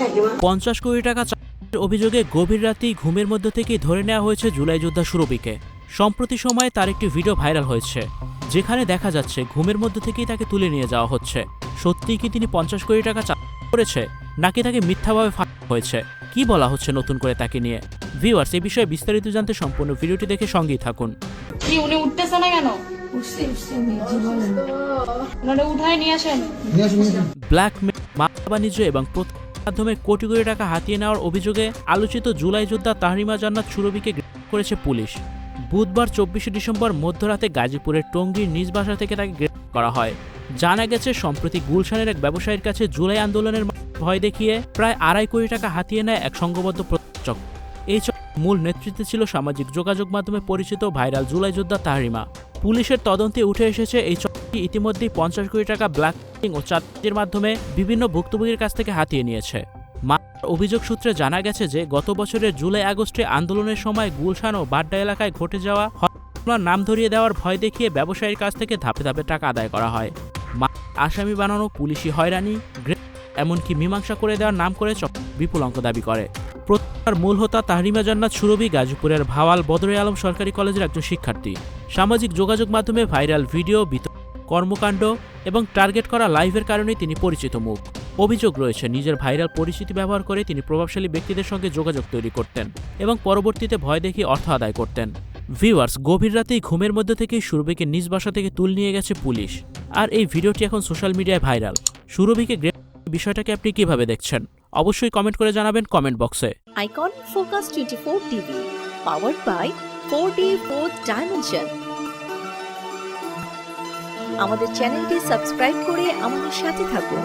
থাকি পঞ্চাশ কোটি টাকা চাঁদার অভিযোগে গভীর রাতেই ঘুমের মধ্যে থেকেই ধরে নেওয়া হয়েছে জুলাই যোদ্ধা সুরভিকে। সম্প্রতি সময়ে তার একটি ভিডিও ভাইরাল হয়েছে যেখানে দেখা যাচ্ছে ঘুমের মধ্যে থেকেই তাকে তুলে নিয়ে যাওয়া হচ্ছে। সত্যিই কি তিনি পঞ্চাশ কোটি টাকা করেছে নাকি তাকে মিথ্যাভাবে ফাঁকা হয়েছে? কি বলা হচ্ছে নতুন করে তাকে নিয়ে? ভিউয়ার্স এই বিষয়ে বিস্তারিত জানতে সম্পূর্ণ ভিডিওটি দেখে সঙ্গেই থাকুন। কি উনি উঠতেছে না কেন? উঠছে উঠছে জীবনে। ওনারে উঠায় নিয়ে আসেন। ব্ল্যাক বাণিজ্য এবং মাধ্যমে কোটি কোটি টাকা হাতিয়ে নেওয়ার অভিযোগে আলোচিত জুলাই যোদ্ধা তাহরিমা জান্নাত সুরভিকে গ্রেপ্তার করেছে পুলিশ। বুধবার চব্বিশে ডিসেম্বর মধ্যরাতে গাজীপুরের টঙ্গীর নিজ বাসা থেকে তাকে গ্রেপ্তার করা হয়। জানা গেছে সম্প্রতি গুলশানের এক ব্যবসায়ীর কাছে জুলাই আন্দোলনের ভয় দেখিয়ে প্রায় আড়াই কোটি টাকা হাতিয়ে নেয় এক সংঘবদ্ধ প্রচক এই মূল নেতৃত্বে ছিল সামাজিক যোগাযোগ মাধ্যমে পরিচিত ভাইরাল জুলাই যোদ্ধা তাহরিমা। পুলিশের তদন্তে উঠে এসেছে এই চক্রটি ইতিমধ্যেই পঞ্চাশ কোটি টাকা ব্ল্যাক ও চাঁদের মাধ্যমে বিভিন্ন ভুক্তভোগীর কাছ থেকে হাতিয়ে নিয়েছে। মামলার অভিযোগ সূত্রে জানা গেছে যে, গত বছরের জুলাই আগস্টে আন্দোলনের সময় গুলশান ও বাড্ডা এলাকায় ঘটে যাওয়া হত্যার নাম ধরিয়ে দেওয়ার ভয় দেখিয়ে ব্যবসায়ীর কাছ থেকে ধাপে ধাপে টাকা আদায় করা হয়। মামলার আসামি বানানো পুলিশি হয়রানি এমনকি মীমাংসা করে দেওয়ার নাম করে বিপুল অঙ্ক দাবি করে। প্রত্যার মূল হোতা তাহরিমা জান্নাত সুরভি গাজীপুরের ভাওয়াল বদরে আলম সরকারি কলেজের একজন শিক্ষার্থী। সামাজিক যোগাযোগ মাধ্যমে ভাইরাল ভিডিও কর্মকাণ্ড এবং টার্গেট করা লাইভের কারণে তিনি পরিচিত মুখ। অভিযোগ রয়েছে, নিজের ভাইরাল পরিচিতি ব্যবহার করে তিনি প্রভাবশালী ব্যক্তিদের সঙ্গে যোগাযোগ তৈরি করতেন এবং পরবর্তীতে ভয় দেখিয়ে অর্থ আদায় করতেন। ভিউয়ার্স, গভীর রাতেই ঘুমের মধ্যে থেকেই সুরভিকে নিজ বাসা থেকে তুল নিয়ে গেছে পুলিশ। আর এই ভিডিওটি এখন সোশ্যাল মিডিয়ায় ভাইরাল। সুরভিকে গ্রেপ্তার বিষয়টাকে আপনি কীভাবে দেখছেন? অবশ্যই কমেন্ট করে জানাবেন comment box icon focus 24 TV powered by 4D four dimension আমাদের চ্যানেলটি সাবস্ক্রাইব করে আমাদের সাথে থাকুন।